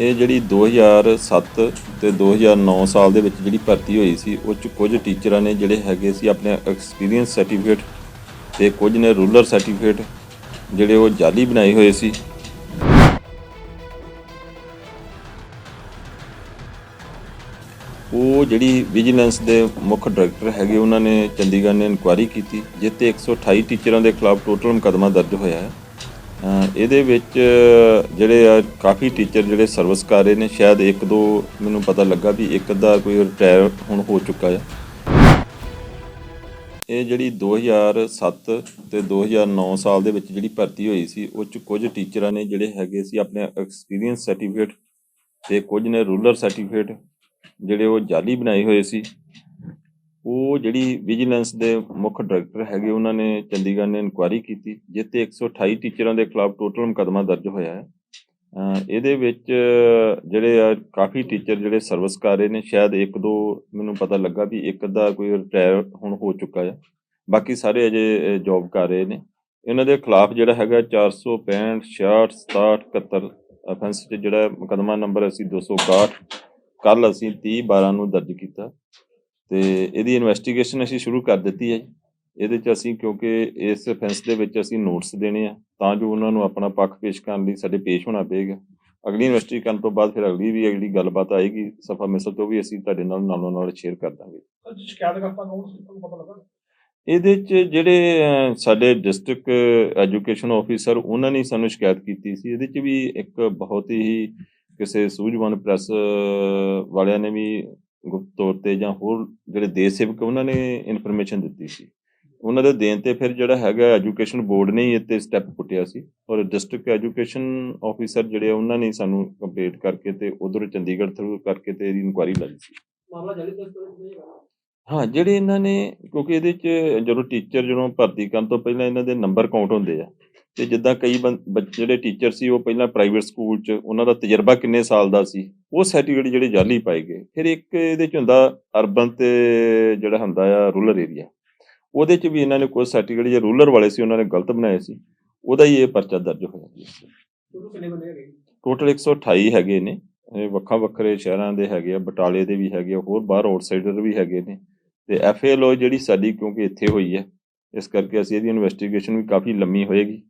ਇਹ ਜਿਹੜੀ 2007 ਤੇ 2009 ਸਾਲ ਦੇ ਵਿੱਚ ਜਿਹੜੀ ਭਰਤੀ ਹੋਈ ਸੀ, ਉਹ ਚ ਕੁਝ ਟੀਚਰਾਂ ਨੇ ਜਿਹੜੇ ਹੈਗੇ ਸੀ ਆਪਣੇ ਐਕਸਪੀਰੀਅੰਸ ਸਰਟੀਫਿਕੇਟ ਤੇ ਕੁਝ ਨੇ ਰੂਲਰ ਸਰਟੀਫਿਕੇਟ ਜਿਹੜੇ ਉਹ ਜਾਲੀ ਬਣਾਏ ਹੋਏ ਸੀ। ਉਹ ਜਿਹੜੀ ਵਿਜੀਲੈਂਸ ਦੇ ਮੁੱਖ ਡਾਇਰੈਕਟਰ ਹੈਗੇ, ਉਹਨਾਂ ਨੇ ਚੰਡੀਗੜ੍ਹ ਨੇ ਇਨਕੁਆਇਰੀ ਕੀਤੀ ਜਿੱਤੇ 128 ਟੀਚਰਾਂ ਦੇ ਖਿਲਾਫ ਟੋਟਲ ਮੁਕੱਦਮਾ ਦਰਜ ਹੋਇਆ ਹੈ। ਇਹਦੇ ਵਿੱਚ ਜਿਹੜੇ ਆ ਕਾਫੀ ਟੀਚਰ ਜਿਹੜੇ ਸਰਵਿਸ ਕਰ ਰਹੇ ਨੇ, ਸ਼ਾਇਦ ਇੱਕ ਦੋ ਮੈਨੂੰ ਪਤਾ ਲੱਗਾ ਵੀ ਇੱਕ ਦਾ ਕੋਈ ਰਿਟਾਇਰ ਹੁਣ ਹੋ ਚੁੱਕਾ ਆ। ਇਹ ਜਿਹੜੀ 2007 ਤੇ 2009 ਸਾਲ ਦੇ ਵਿੱਚ ਜਿਹੜੀ ਭਰਤੀ ਹੋਈ ਸੀ, ਉਹ ਚ ਕੁਝ ਟੀਚਰਾਂ ਨੇ ਜਿਹੜੇ ਹੈਗੇ ਸੀ ਆਪਣੇ ਐਕਸਪੀਰੀਅੰਸ ਸਰਟੀਫਿਕੇਟ ਤੇ ਕੁਝ ਨੇ ਰੂਲਰ ਸਰਟੀਫਿਕੇਟ ਜਿਹੜੇ ਉਹ ਜਾਲੀ ਬਣਾਏ ਹੋਏ ਸੀ। ਉਹ ਜਿਹੜੀ ਵਿਜੀਲੈਂਸ ਦੇ ਮੁੱਖ ਡਾਇਰੈਕਟਰ ਹੈਗੇ, ਉਹਨਾਂ ਨੇ ਚੰਡੀਗੜ੍ਹ ਨੇ ਇਨਕੁਆਇਰੀ ਕੀਤੀ ਜਿੱਤੇ 128 ਟੀਚਰਾਂ ਦੇ ਖਿਲਾਫ ਟੋਟਲ ਮੁਕੱਦਮਾ ਦਰਜ ਹੋਇਆ ਹੈ। ਇਹਦੇ ਵਿੱਚ ਜਿਹੜੇ ਆ, ਕਾਫੀ ਟੀਚਰ ਜਿਹੜੇ ਸਰਵਿਸ ਕਰ ਰਹੇ ਨੇ, ਸ਼ਾਇਦ ਇੱਕ ਦੋ ਮੈਨੂੰ ਪਤਾ ਲੱਗਾ ਵੀ ਇੱਕ ਦਾ ਕੋਈ ਰਿਟਾਇਰ ਹੁਣ ਹੋ ਚੁੱਕਾ ਹੈ ਬਾਕੀ ਸਾਰੇ ਅਜੇ ਜੌਬ ਕਰ ਰਹੇ ਨੇ। ਇਹਨਾਂ ਦੇ ਖਿਲਾਫ ਜਿਹੜਾ ਹੈਗਾ 465 66 67 71 ਅਫੈਂਸ ਚ ਜਿਹੜਾ ਮੁਕੱਦਮਾ ਨੰਬਰ ਅਸੀਂ 261 ਕੱਲ ਅਸੀਂ 30 12 ਨੂੰ ਦਰਜ ਕੀਤਾ। ਤੇ ਇਹਦੀ ਇਨਵੈਸਟੀਗੇਸ਼ਨ ਅਸੀਂ ਸ਼ੁਰੂ ਕਰ ਦਿੱਤੀ ਹੈ। ਇਹਦੇ ਚ ਅਸੀਂ ਕਿਉਂਕਿ ਇਸ ਅਫੈਂਸ ਦੇ ਵਿੱਚ ਅਸੀਂ ਨੋਟਿਸ ਦੇਣੇ ਆ ਤਾਂ ਜੋ ਉਹਨਾਂ ਨੂੰ ਆਪਣਾ ਪੱਖ ਪੇਸ਼ ਕਰਨ ਲਈ ਸਾਡੇ ਪੇਸ਼ ਹੋਣਾ ਪਏਗਾ। ਅਗਲੀ ਇਨਵੈਸਟੀ ਕਰਨ ਤੋਂ ਬਾਅਦ ਫਿਰ ਅਗਲੀ ਵੀ ਅਗਲੀ ਗੱਲਬਾਤ ਆਏਗੀ। ਸਫਾ ਮਿਸਲ ਤੋਂ ਵੀ ਅਸੀਂ ਤੁਹਾਡੇ ਨਾਲ ਨਾਲੋਂ ਨਾਲ ਸ਼ੇਅਰ ਕਰ ਦਾਂਗੇ। ਸ਼ਿਕਾਇਤ ਕਰਤਾ ਕੌਣ ਸੀ? ਤੁਹਾਨੂੰ ਪਤਾ ਲੱਗਾ? ਇਹਦੇ ਚ ਜਿਹੜੇ ਸਾਡੇ ਡਿਸਟ੍ਰਿਕਟ ਐਜੂਕੇਸ਼ਨ ਆਫੀਸਰ ਉਹਨਾਂ ਨੇ ਸਾਨੂੰ ਸ਼ਿਕਾਇਤ ਕੀਤੀ ਸੀ। ਇਹਦੇ ਚ ਵੀ ਇੱਕ ਬਹੁਤ ਹੀ ਕਿਸੇ ਸੂਝਵਾਨ ਪ੍ਰੈਸ ਵਾਲਿਆਂ ਨੇ ਵੀ ਗੁਪਤ ਤੌਰ ਤੇ ਜਾਂ ਹੋਰ ਜਿਹੜੇ ਦੇਸ਼ ਸੇਵਕ ਉਹਨਾਂ ਨੇ ਇਨਫੋਰਮੇਸ਼ਨ ਦਿੱਤੀ ਸੀ। ਉਹਨਾਂ ਦੇ ਦੇਣ ਤੇ ਫਿਰ ਜਿਹੜਾ ਹੈਗਾ ਐਜੂਕੇਸ਼ਨ ਬੋਰਡ ਨੇ ਹੀ ਇੱਥੇ ਸਟੈਪ ਪੁੱਟਿਆ ਸੀ ਔਰ ਡਿਸਟ੍ਰਿਕਟ ਐਜੂਕੇਸ਼ਨ ਆਫੀਸਰ ਜਿਹੜੇ ਉਹਨਾਂ ਨੇ ਸਾਨੂੰ ਕੰਪਲੀਟ ਕਰਕੇ ਤੇ ਉਧਰ ਚੰਡੀਗੜ੍ਹ ਥਰੂ ਕਰਕੇ ਤੇ ਇਹਦੀ ਇਨਕੁਆਇਰੀ ਲਾਈ ਸੀ। ਮਾਮਲਾ ਜਾਲੀ ਦਸਤਾਵੇਜ਼ ਨਹੀਂ? ਹੈਗਾ ਹਾਂ ਜਿਹੜੇ ਇਹਨਾਂ ਨੇ ਕਿਉਂਕਿ ਇਹਦੇ ਚ ਜਦੋਂ ਟੀਚਰ ਜਦੋਂ ਭਰਤੀ ਕਰਨ ਤੋਂ ਪਹਿਲਾਂ ਇਹਨਾਂ ਦੇ ਨੰਬਰ ਕਾਊਂਟ ਹੁੰਦੇ ਆ ਤੇ ਜਿੱਦਾਂ ਕਈ ਜਿਹੜੇ ਟੀਚਰ ਸੀ ਉਹ ਪਹਿਲਾਂ ਪ੍ਰਾਈਵੇਟ ਸਕੂਲ ਚ ਉਹਨਾਂ ਦਾ ਤਜਰਬਾ ਕਿੰਨੇ ਸਾਲ ਦਾ ਸੀ ਉਹ ਸਰਟੀਫਿਕੇਟ ਜਿਹੜੇ ਜਾਲੀ ਪਾਏ ਗਏ। ਫਿਰ ਇੱਕ ਇਹਦੇ ਚ ਹੁੰਦਾ ਅਰਬਨ ਤੇ ਜਿਹੜਾ ਹੁੰਦਾ ਆ ਰੂਰਲ ਏਰੀਆ ਉਹਦੇ ਚ ਵੀ ਇਹਨਾਂ ਨੇ ਕੁਝ ਸਰਟੀਫਿਕੇਟ ਜਿਹੜੇ ਰੂਰਲ ਵਾਲੇ ਸੀ ਉਹਨਾਂ ਨੇ ਗਲਤ ਬਣਾਏ ਸੀ। ਉਹਦਾ ਹੀ ਇਹ ਪਰਚਾ ਦਰਜ ਹੋਇਆ ਜੀ। ਟੋਟਲ ਕਿੰਨੇ ਬੰਦੇ ਹੈਗੇ ਟੋਟਲ 128 ਹੈਗੇ ਨੇ। ਇਹ ਵੱਖਾ ਵੱਖਰੇ ਸ਼ਹਿਰਾਂ ਦੇ ਹੈਗੇ ਆ ਬਟਾਲੇ ਦੇ ਵੀ ਹੈਗੇ ਆ ਹੋਰ ਬਾਹਰ ਆਊਟਸਾਈਡਰ ਵੀ ਹੈਗੇ ਨੇ। ਤੇ ਐਫਏਐਲਓ ਜਿਹੜੀ ਸਾਡੀ ਕਿਉਂਕਿ ਇੱਥੇ ਹੋਈ ਹੈ ਇਸ ਕਰਕੇ ਅਸੀਂ ਇਹਦੀ ਇਨਵੈਸਟੀਗੇਸ਼ਨ ਵੀ ਕਾਫੀ ਲੰਮੀ ਹੋਏਗੀ।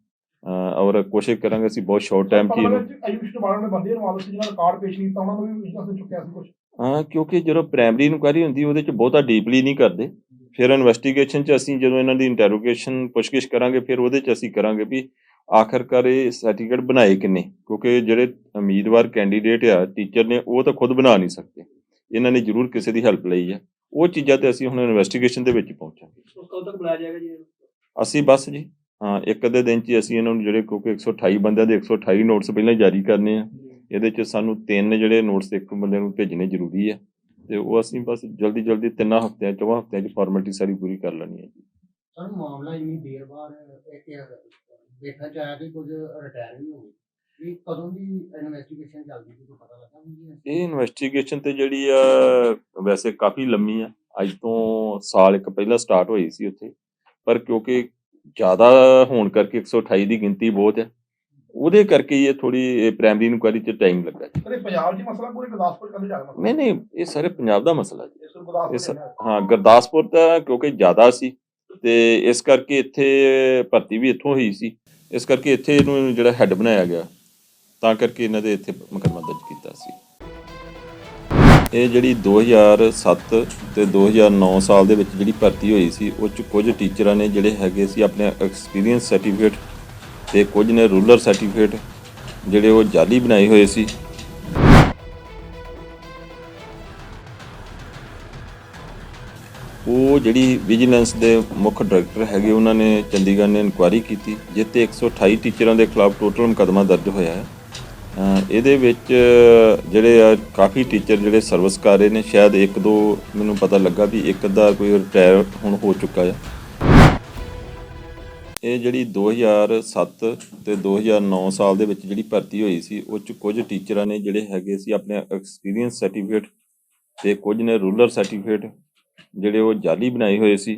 ਔਰ ਕੋਸ਼ਿਸ਼ ਕਰਾਂਗੇ ਅਸੀਂ ਬਹੁਤ ਸ਼ਾਰਟ ਟਾਈਮ 'ਚ ਇਹਨੂੰ ਐਜੂਕੇਸ਼ਨ ਵਾਲਿਆਂ ਨੇ ਬੰਦੇ ਨੂੰ ਸੀ ਜਿਹਨਾਂ ਦਾ ਕਾਰਡ ਪੇਸ਼ ਨਹੀਂ ਕੀਤਾ ਉਹਨਾਂ ਨੂੰ ਵੀ ਵਿਜੀਲੈਂਸ ਨੇ ਚੁੱਕਿਆ ਸੀ ਕੁਝ ਹਾਂ ਕਿਉਂਕਿ ਜਦੋਂ ਪ੍ਰਾਇਮਰੀ ਇਨਕੁਆਇਰੀ ਹੁੰਦੀ ਉਹਦੇ 'ਚ ਬਹੁਤਾ ਡੀਪਲੀ ਨਹੀਂ ਕਰਦੇ। ਫਿਰ ਇਨਵੈਸਟੀਗੇਸ਼ਨ 'ਚ ਅਸੀਂ ਜਦੋਂ ਇਹਨਾਂ ਦੀ ਇੰਟਰੋਗੇਸ਼ਨ ਪੁੱਛਗਿੱਛ ਕਰਾਂਗੇ ਫਿਰ ਉਹਦੇ 'ਚ ਅਸੀਂ ਕਰਾਂਗੇ ਵੀ ਆਖਰਕਾਰ ਇਹ ਸਰਟੀਫਿਕੇਟ ਬਣਾਏ ਕਿੰਨੇ? ਕਿਉਂਕਿ ਜਿਹੜੇ ਉਮੀਦਵਾਰ ਕੈਂਡੀਡੇਟ ਆ ਟੀਚਰ ਨੇ ਉਹ ਤਾਂ ਖੁਦ ਬਣਾ ਨਹੀਂ ਸਕਦੇ। ਇਹਨਾਂ ਨੇ ਜ਼ਰੂਰ ਕਿਸੇ ਦੀ ਹੈਲਪ ਲਈ ਹੈ ਉਹ ਚੀਜ਼ਾਂ ਤੇ ਅਸੀਂ ਹੁਣ ਇਨਵੈਸਟੀਗੇਸ਼ਨ ਦੇ ਵਿੱਚ ਪਹੁੰਚਾਂਗੇ। ਉਸ ਕਦੋਂ ਤੱਕ ਬੁਲਾਇਆ ਜਾਏਗਾ ਜੀ ਅਸੀਂ ਬਸ ਜੀ। ਹਾਂ ਇੱਕ ਅੱਧੇ ਦਿਨ 'ਚ ਅਸੀਂ ਇਹਨਾਂ ਨੂੰ ਜਿਹੜੇ ਕਿਉਂਕਿ 128 ਬੰਦਿਆਂ ਦੇ 128 ਨੋਟਸ ਪਹਿਲਾਂ ਜਾਰੀ ਕਰਨੇ ਆ। ਇਹਦੇ 'ਚ ਸਾਨੂੰ ਤਿੰਨ ਜਿਹੜੇ ਨੋਟਸ ਇੱਕ ਬੰਦੇ ਨੂੰ ਭੇਜਣੇ ਜ਼ਰੂਰੀ ਹੈ ਤੇ ਉਹ ਅਸੀਂ ਬਸ ਜਲਦੀ ਜਲਦੀ ਤਿੰਨਾਂ ਹਫ਼ਤਿਆਂ ਚੌਹਾਂ ਹਫ਼ਤਿਆਂ 'ਚ ਫਾਰਮੈਲਿਟੀ ਸਾਰੀ ਪੂਰੀ ਕਰ ਲੈਣੀ ਹੈ ਜੀ। ਸਰ ਮਾਮਲਾ ਇੰਨੀ ਦੇਰ ਬਾਅਦ ਇੱਕ ਦੇਖਣ ਚ ਆਇਆ ਕਿ ਕੁਝ ਰਿਟਾਇਰ ਵੀ ਹੋ ਗਏ ਇਹ ਕਦੋਂ ਦੀ ਇਨਵੈਸਟੀਗੇਸ਼ਨ ਚੱਲਦੀ ਸੀ ਕੋਈ ਪਤਾ ਲੱਗਾ ਵੀ ਇਹ ਇਨਵੈਸਟੀਗੇਸ਼ਨ ਤੇ ਜਿਹੜੀ ਆ ਵੈਸੇ ਕਾਫੀ ਲੰਮੀ ਆ। ਅੱਜ ਤੋਂ ਸਾਲ ਇੱਕ ਪਹਿਲਾਂ ਸਟਾਰਟ ਹੋਈ ਸੀ ਉੱਥੇ। ਪਰ ਕਿਉਂਕਿ ਜ਼ਿਆਦਾ ਹੋਣ ਕਰਕੇ 128 ਦੀ ਗਿਣਤੀ ਬਹੁਤ ਹੈ। ਉਹਦੇ ਕਰਕੇ ਇਹ ਥੋੜੀ ਪ੍ਰਾਇਮਰੀ ਇਨਕੁਆਇਰੀ 'ਚ ਟਾਈਮ ਲੱਗਾ ਜੀ। ਇਹ ਪੰਜਾਬ ਹੀ ਮਸਲਾ ਪੂਰੇ ਗੁਰਦਾਸਪੁਰ ਕੱਲ ਜਾ ਮਸਲਾ। ਨਹੀਂ ਨਹੀਂ ਇਹ ਸਾਰੇ ਪੰਜਾਬ ਦਾ ਮਸਲਾ ਜੀ। ਹਾਂ ਗੁਰਦਾਸਪੁਰ ਦਾ ਕਿਉਂਕਿ ਜ਼ਿਆਦਾ ਸੀ ਤੇ ਇਸ ਕਰਕੇ ਇੱਥੇ ਭਰਤੀ ਵੀ ਇੱਥੋਂ ਹੋਈ ਸੀ। ਇਸ ਕਰਕੇ ਇੱਥੇ ਇਹਨੂੰ ਜਿਹੜਾ ਹੈੱਡ ਬਣਾਇਆ ਗਿਆ ਤਾਂ ਕਰਕੇ ਇਹਨਾਂ ਦੇ ਇੱਥੇ ਮੁਕੱਦਮਾ ਦਰਜ ਕੀਤਾ ਸੀ। ਇਹ ਜਿਹੜੀ 2007 ਤੇ 2009 ਸਾਲ ਦੇ ਵਿੱਚ ਜਿਹੜੀ ਭਰਤੀ ਹੋਈ ਸੀ, ਉਹ ਚ ਕੁਝ ਟੀਚਰਾਂ ਨੇ ਜਿਹੜੇ ਹੈਗੇ ਸੀ ਆਪਣੇ ਐਕਸਪੀਰੀਅੰਸ ਸਰਟੀਫਿਕੇਟ ਤੇ ਕੁਝ ਨੇ ਰੂਲਰ ਸਰਟੀਫਿਕੇਟ ਜਿਹੜੇ ਉਹ ਜਾਲੀ ਬਣਾਏ ਹੋਏ ਸੀ। ਉਹ ਜਿਹੜੀ ਵਿਜੀਲੈਂਸ ਦੇ ਮੁੱਖ ਡਾਇਰੈਕਟਰ ਹੈਗੇ, ਉਹਨਾਂ ਨੇ ਚੰਡੀਗੜ੍ਹ ਨੇ ਇਨਕੁਆਇਰੀ ਕੀਤੀ ਜਿੱਤੇ 128 ਟੀਚਰਾਂ ਦੇ ਖਿਲਾਫ ਟੋਟਲ ਮੁਕੱਦਮਾ ਦਰਜ ਹੋਇਆ ਹੈ। ਇਹਦੇ ਵਿੱਚ ਜਿਹੜੇ ਆ ਕਾਫੀ ਟੀਚਰ ਜਿਹੜੇ ਸਰਵਿਸ ਕਰ ਰਹੇ ਨੇ, ਸ਼ਾਇਦ ਇੱਕ ਦੋ ਮੈਨੂੰ ਪਤਾ ਲੱਗਾ ਵੀ ਇੱਕ ਦਾ ਕੋਈ ਰਿਟਾਇਰ ਹੁਣ ਹੋ ਚੁੱਕਾ ਆ। ਇਹ ਜਿਹੜੀ 2007 ਤੇ 2009 ਸਾਲ ਦੇ ਵਿੱਚ ਜਿਹੜੀ ਭਰਤੀ ਹੋਈ ਸੀ, ਉਹ ਚ ਕੁਝ ਟੀਚਰਾਂ ਨੇ ਜਿਹੜੇ ਹੈਗੇ ਸੀ ਆਪਣੇ ਐਕਸਪੀਰੀਅੰਸ ਸਰਟੀਫਿਕੇਟ ਤੇ ਕੁਝ ਨੇ ਰੂਲਰ ਸਰਟੀਫਿਕੇਟ ਜਿਹੜੇ ਉਹ ਜਾਲੀ ਬਣਾਏ ਹੋਏ ਸੀ।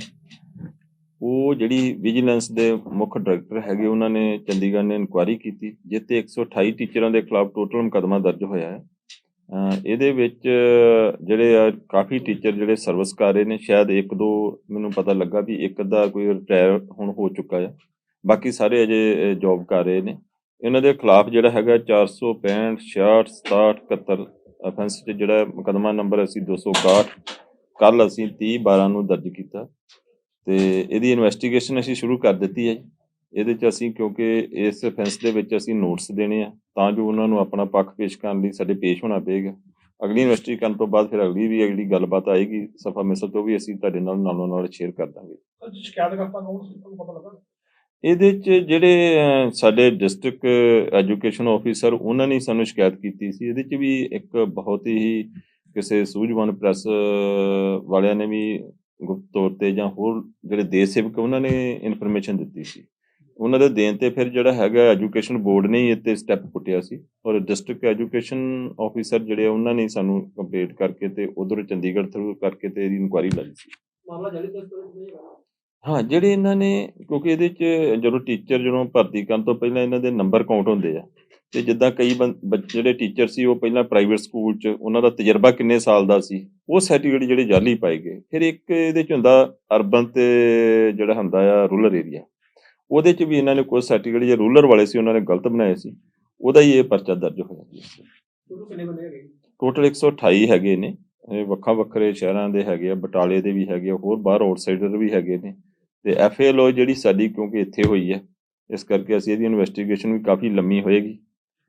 ਉਹ ਜਿਹੜੀ ਵਿਜੀਲੈਂਸ ਦੇ ਮੁੱਖ ਡਾਇਰੈਕਟਰ ਹੈਗੇ, ਉਹਨਾਂ ਨੇ ਚੰਡੀਗੜ੍ਹ ਨੇ ਇਨਕੁਆਇਰੀ ਕੀਤੀ ਜਿੱਤੇ 128 ਟੀਚਰਾਂ ਦੇ ਖਿਲਾਫ ਟੋਟਲ ਮੁਕੱਦਮਾ ਦਰਜ ਹੋਇਆ ਹੈ। ਇਹਦੇ ਵਿੱਚ ਜਿਹੜੇ ਆ, ਕਾਫੀ ਟੀਚਰ ਜਿਹੜੇ ਸਰਵਿਸ ਕਰ ਰਹੇ ਨੇ, ਸ਼ਾਇਦ ਇੱਕ ਦੋ ਮੈਨੂੰ ਪਤਾ ਲੱਗਾ ਵੀ ਇੱਕ ਦਾ ਕੋਈ ਰਿਟਾਇਰ ਹੁਣ ਹੋ ਚੁੱਕਾ ਹੈ। ਬਾਕੀ ਸਾਰੇ ਅਜੇ ਜੌਬ ਕਰ ਰਹੇ ਨੇ। ਇਹਨਾਂ ਦੇ ਖਿਲਾਫ ਜਿਹੜਾ ਹੈਗਾ 465 66 67 71 ਅਫੈਂਸ ਤੇ ਜਿਹੜਾ ਮੁਕੱਦਮਾ ਨੰਬਰ ਅਸੀਂ 261 ਕੱਲ ਅਸੀਂ 30 12 ਨੂੰ ਦਰਜ ਕੀਤਾ। ਤੇ ਇਹਦੀ ਇਨਵੈਸਟੀਗੇਸ਼ਨ ਅਸੀਂ ਸ਼ੁਰੂ ਕਰ ਦਿੱਤੀ ਹੈ ਇਹਦੇ ਚ ਅਸੀਂ ਕਿਉਂਕਿ ਇਸ ਅਫੈਂਸ ਦੇ ਵਿੱਚ ਅਸੀਂ ਨੋਟਿਸ ਦੇਣੇ ਆ ਤਾਂ ਜੋ ਉਹਨਾਂ ਨੂੰ ਆਪਣਾ ਪੱਖ ਪੇਸ਼ ਕਰਨ ਲਈ ਸਾਡੇ ਪੇਸ਼ ਹੋਣਾ ਪਏਗਾ। ਅਗਲੀ ਇਨਵੈਸਟੀਗੇਸ਼ਨ ਕਰਨ ਤੋਂ ਬਾਅਦ ਫਿਰ ਅਗਲੀ ਵੀ ਅਗਲੀ ਗੱਲਬਾਤ ਆਏਗੀ ਸਫਾ ਮਿਸਲ ਤੋਂ ਵੀ ਅਸੀਂ ਤੁਹਾਡੇ ਨਾਲ ਨਾਲੋਂ ਨਾਲ ਸ਼ੇਅਰ ਕਰ ਦਾਂਗੇ। ਸ਼ਿਕਾਇਤ ਕਰਤਾ ਸੀ? ਤੁਹਾਨੂੰ ਪਤਾ ਲੱਗਾ? ਇਹਦੇ ਚ ਜਿਹੜੇ ਸਾਡੇ ਡਿਸਟ੍ਰਿਕਟ ਐਜੂਕੇਸ਼ਨ ਆਫੀਸਰ ਉਹਨਾਂ ਨੇ ਸਾਨੂੰ ਸ਼ਿਕਾਇਤ ਕੀਤੀ ਸੀ। ਇਹਦੇ ਚ ਵੀ ਇੱਕ ਬਹੁਤ ਹੀ ਕਿਸੇ ਸੂਝਵਾਨ ਪ੍ਰੈਸ ਵਾਲਿਆਂ ਨੇ ਵੀ ਗੁਪਤ ਤੌਰ ਤੇ ਜਾਂ ਹੋਰ ਜਿਹੜੇ ਦੇਸ਼ ਸੇਵਕ ਉਹਨਾਂ ਨੇ ਇਨਫੋਰਮੇਸ਼ਨ ਦਿੱਤੀ ਸੀ। ਉਹਨਾਂ ਦੇ ਦੇਣ ਤੇ ਫਿਰ ਜਿਹੜਾ ਹੈਗਾ ਐਜੂਕੇਸ਼ਨ ਬੋਰਡ ਨੇ ਤੇ ਸਟੈਪ ਪੁੱਟਿਆ ਸੀ ਔਰ ਡਿਸਟ੍ਰਿਕਟ ਐਜੂਕੇਸ਼ਨ ਆਫੀਸਰ ਜਿਹੜੇ ਉਹਨਾਂ ਨੇ ਸਾਨੂੰ ਕੰਪਲੀਟ ਕਰਕੇ ਤੇ ਉਧਰ ਚੰਡੀਗੜ੍ਹ ਥਰੂ ਕਰਕੇ ਤੇ ਇਹਦੀ ਇਨਕੁਆਇਰੀ ਲਾਈ ਸੀ। ਮਾਮਲਾ ਜਾਰੀ ਦਸਤਾਵੇਜ਼ ਹਾਂ ਜਿਹੜੇ ਇਹਨਾਂ ਨੇ ਕਿਉਂਕਿ ਇਹਦੇ ਚ ਜਦੋਂ ਟੀਚਰ ਜਦੋਂ ਭਰਤੀ ਕਰਨ ਤੋਂ ਪਹਿਲਾਂ ਇਹਨਾਂ ਦੇ ਨੰਬਰ ਕਾਊਂਟ ਹੁੰਦੇ ਆ। ਤੇ ਜਿੱਦਾਂ ਕਈ ਜਿਹੜੇ ਟੀਚਰ ਸੀ ਉਹ ਪਹਿਲਾਂ ਪ੍ਰਾਈਵੇਟ ਸਕੂਲ ਚ ਉਹਨਾਂ ਦਾ ਤਜਰਬਾ ਕਿੰਨੇ ਸਾਲ ਦਾ ਸੀ ਉਹ ਸਰਟੀਫਿਕੇਟ ਜਿਹੜੇ ਜਾਲੀ ਪਾਏ ਗਏ। ਫਿਰ ਇੱਕ ਇਹਦੇ ਚ ਹੁੰਦਾ ਅਰਬਨ ਤੇ ਜਿਹੜਾ ਹੁੰਦਾ ਆ ਰੂਰਲ ਏਰੀਆ ਉਹਦੇ ਚ ਵੀ ਇਹਨਾਂ ਨੇ ਕੁਝ ਸਰਟੀਫਿਕੇਟ ਜਿਹੜੇ ਰੂਰਲ ਵਾਲੇ ਸੀ ਉਹਨਾਂ ਨੇ ਗਲਤ ਬਣਾਏ ਸੀ। ਉਹਦਾ ਹੀ ਇਹ ਪਰਚਾ ਦਰਜ ਹੋਇਆ ਜੀ। ਤੁਹਾਨੂੰ ਕਿੰਨੇ ਬੰਦੇ ਹੈਗੇ? ਟੋਟਲ 128 ਹੈਗੇ ਨੇ। ਇਹ ਵੱਖਾਂ ਵੱਖਰੇ ਸ਼ਹਿਰਾਂ ਦੇ ਹੈਗੇ ਆ ਬਟਾਲੇ ਦੇ ਵੀ ਹੈਗੇ ਆ ਹੋਰ ਬਾਹਰ ਆਊਟਸਾਈਡਰ ਵੀ ਹੈਗੇ ਨੇ। ਤੇ ਐਫਏਐਲਓ ਜਿਹੜੀ ਸਾਡੀ ਕਿਉਂਕਿ ਇੱਥੇ ਹੋਈ ਹੈ ਇਸ ਕਰਕੇ ਅਸੀਂ ਇਹਦੀ ਇਨਵੈਸਟੀਗੇਸ਼ਨ ਵੀ ਕਾਫੀ ਲੰਮੀ ਹੋਏਗੀ।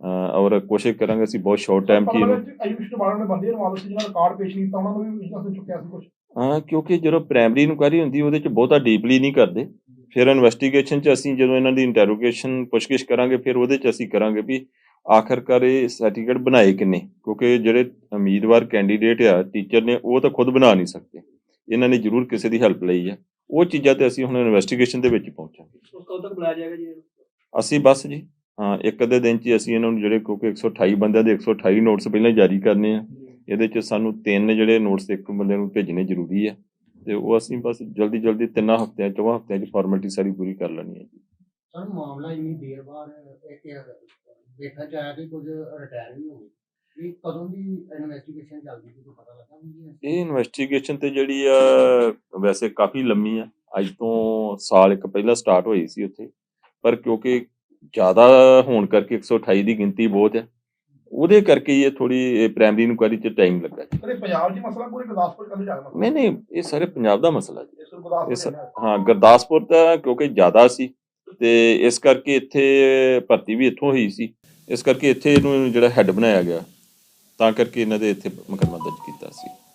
ਔਰ ਕੋਸ਼ਿਸ਼ ਕਰਾਂਗੇ ਅਸੀਂ ਬਹੁਤ ਸ਼ਾਰਟ ਟਾਈਮ ਆਯੁਸ਼ ਵਾਲਿਆਂ ਨੇ ਬੰਦੇ ਨੂੰ ਸੀ ਜਿਹਨਾਂ ਨੇ ਕਾਰਡ ਪੇਸ਼ ਕੀਤਾ ਉਹਨਾਂ ਨੂੰ ਵੀ ਵਿਜੀਲੈਂਸ ਨੇ ਚੁੱਕਿਆ ਸੀ ਕੁਝ ਹਾਂ ਕਿਉਂਕਿ ਜਦੋਂ ਪ੍ਰਾਇਮਰੀ ਇਨਕੁਆਇਰੀ ਹੁੰਦੀ ਉਹਦੇ 'ਚ ਬਹੁਤਾ ਡੀਪਲੀ ਨਹੀਂ ਕਰਦੇ। ਫਿਰ ਇਨਵੈਸਟੀਗੇਸ਼ਨ 'ਚ ਅਸੀਂ ਜਦੋਂ ਇਹਨਾਂ ਦੀ ਇੰਟਰੋਗੇਸ਼ਨ ਪੁੱਛਗਿੱਛ ਕਰਾਂਗੇ ਫਿਰ ਉਹਦੇ 'ਚ ਅਸੀਂ ਕਰਾਂਗੇ ਵੀ ਆਖਰਕਾਰ ਇਹ ਸਰਟੀਫਿਕੇਟ ਬਣਾਏ ਕਿੰਨੇ? ਕਿਉਂਕਿ ਜਿਹੜੇ ਉਮੀਦਵਾਰ ਕੈਂਡੀਡੇਟ ਆ ਟੀਚਰ ਨੇ ਉਹ ਤਾਂ ਖੁਦ ਬਣਾ ਨਹੀਂ ਸਕਦੇ। ਇਹਨਾਂ ਨੇ ਜ਼ਰੂਰ ਕਿਸੇ ਦੀ ਹੈਲਪ ਲਈ ਹੈ ਉਹ ਚੀਜ਼ਾਂ ਤੇ ਅਸੀਂ ਹੁਣ ਇਨਵੈਸਟੀਗੇਸ਼ਨ ਦੇ ਵਿੱਚ ਪਹੁੰਚਾਂਗੇ। ਉਸ ਕਦੋਂ ਤੱਕ ਬੁਲਾਇਆ ਜਾਏਗਾ ਜੀ ਅਸੀਂ ਬਸ ਜੀ। ਹਾਂ ਇੱਕ ਅੱਧੇ ਦਿਨ 'ਚ ਅਸੀਂ ਇਹਨਾਂ ਨੂੰ ਜਿਹੜੇ ਕਿਉਂਕਿ 128 ਬੰਦਿਆਂ ਦੇ 128 ਨੋਟਸ ਪਹਿਲਾਂ ਜਾਰੀ ਕਰਨੇ ਆ। ਇਹਦੇ 'ਚ ਸਾਨੂੰ ਤਿੰਨ ਜਿਹੜੇ ਨੋਟਸ ਇੱਕ ਬੰਦੇ ਨੂੰ ਭੇਜਣੇ ਜ਼ਰੂਰੀ ਹੈ ਤੇ ਉਹ ਅਸੀਂ ਬਸ ਜਲਦੀ ਜਲਦੀ ਤਿੰਨਾਂ ਹਫ਼ਤਿਆਂ ਚੌਵਾਂ ਹਫ਼ਤਿਆਂ 'ਚ ਫਾਰਮੈਲਿਟੀ ਸਾਰੀ ਪੂਰੀ ਕਰ ਲੈਣੀ ਹੈ ਜੀ। ਸਰ ਮਾਮਲਾ ਇੰਨੀ ਦੇਰ ਬਾਅਦ ਇੱਕ ਦੇਖਣ ਚ ਆਇਆ ਕਿ ਕੁਝ ਰਿਟਾਇਰ ਵੀ ਹੋ ਗਏ। ਇਹ ਕਦੋਂ ਦੀ ਇਨਵੈਸਟੀਗੇਸ਼ਨ ਚੱਲਦੀ ਸੀ ਪਤਾ ਲੱਗਾ ਵੀ ਇਹ ਇਨਵੈਸਟੀਗੇਸ਼ਨ ਤੇ ਜਿਹੜੀ ਆ ਵੈਸੇ ਕਾਫੀ ਲੰਮੀ ਆ। ਅੱਜ ਤੋਂ ਸਾਲ ਇੱਕ ਪਹਿਲਾਂ ਸਟਾਰਟ ਹੋਈ ਸੀ ਉੱਥੇ। ਪਰ ਕਿਉਂਕਿ ਜ਼ਿਆਦਾ ਹੋਣ ਕਰਕੇ 128 ਦੀ ਗਿਣਤੀ ਬਹੁਤ ਹੈ। ਉਹਦੇ ਕਰਕੇ ਇਹ ਥੋੜੀ ਪ੍ਰਾਇਮਰੀ ਇਨਕੁਆਇਰੀ 'ਚ ਟਾਈਮ ਲੱਗਾ ਜੀ। ਇਹ ਪੰਜਾਬ ਦੀ ਮਸਲਾ ਪੂਰੇ ਗੁਰਦਾਸਪੁਰ ਕੱਲ ਜਾ ਮਸਲਾ? ਨਹੀਂ ਨਹੀਂ ਇਹ ਸਾਰੇ ਪੰਜਾਬ ਦਾ ਮਸਲਾ ਜੀ। ਇਸ। ਹਾਂ। ਗੁਰਦਾਸਪੁਰ ਦਾ ਕਿਉਂਕਿ ਜ਼ਿਆਦਾ ਸੀ ਤੇ ਇਸ ਕਰਕੇ ਇੱਥੇ ਭਰਤੀ ਵੀ ਇੱਥੋਂ ਹੋਈ ਸੀ। ਇਸ ਕਰਕੇ ਇੱਥੇ ਇਹਨੂੰ ਜਿਹੜਾ ਹੈੱਡ ਬਣਾਇਆ ਗਿਆ। ਤਾਂ ਕਰਕੇ ਇਹਨਾਂ ਦੇ ਇੱਥੇ ਮੁਕੱਦਮਾ ਦਰਜ ਕੀਤਾ ਸੀ।